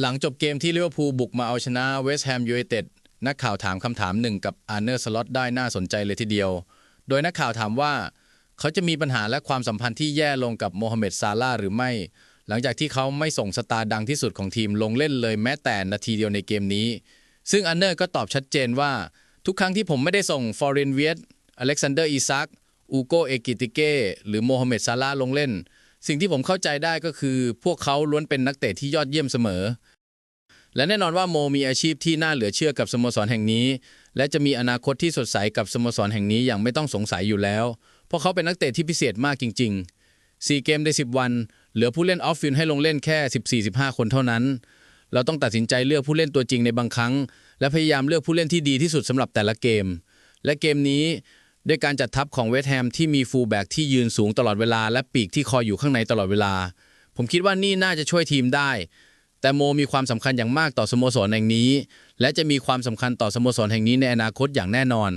หลังจบเกมที่ลิเวอร์พูลบุกมาเอาชนะเวสต์แฮมยูไนเต็ดนักข่าวถามคำถามหนึ่งกับอาร์เนอร์สล็อตได้น่าสนใจเลยทีเดียว โดยนักข่าวถามว่า เขาจะมีปัญหาและความสัมพันธ์ที่แย่ลงกับโมฮัมเหม็ดซาลาหรือไม่ หลังจากที่เขาไม่ส่งสตาร์ดังที่สุดของทีมลงเล่นเลยแม้แต่นาทีเดียวในเกมนี้ ซึ่งอันเนอร์ก็ตอบชัดเจนว่า ทุกครั้งที่ผมไม่ได้ส่งฟอร์เรนเวียตอเล็กซานเดอร์อีซักอูโกเอกิติเก้หรือโมฮัมเหม็ดซาลาลงเล่น สิ่งที่ผมเข้าใจได้ก็คือพวกเขาล้วนเป็นนักเตะที่ยอดเยี่ยมเสมอ และแน่นอนว่าโมมีอาชีพที่น่าเหลือเชื่อกับสโมสรแห่งนี้ และจะมีอนาคตที่สดใสกับสโมสรแห่งนี้อย่างไม่ต้องสงสัยอยู่แล้ว เพราะเขาเป็นนักเตะที่พิเศษมากจริง ๆ 4 เกมใน10 วัน เหลือผู้เล่นออฟฟิลให้ลงเล่นแค่ 14-15 คนเท่านั้น เราต้องตัดสินใจเลือกผู้เล่นตัวจริงในบางครั้ง และพยายามเลือกผู้เล่นที่ดีที่สุดสำหรับแต่ละเกม และเกมนี้ ด้วยการจัดทัพของเวสต์แฮมที่มีฟูลแบ็กที่ยืนสูงตลอดเวลา และปีกที่คอยอยู่ข้างในตลอดเวลา ผมคิดว่านี่น่าจะช่วยทีมได้ แต่โมมีความสำคัญอย่างมากต่อสโมสรแห่งนี้ และจะมีความสำคัญต่อสโมสรแห่งนี้ในอนาคตอย่างแน่นอน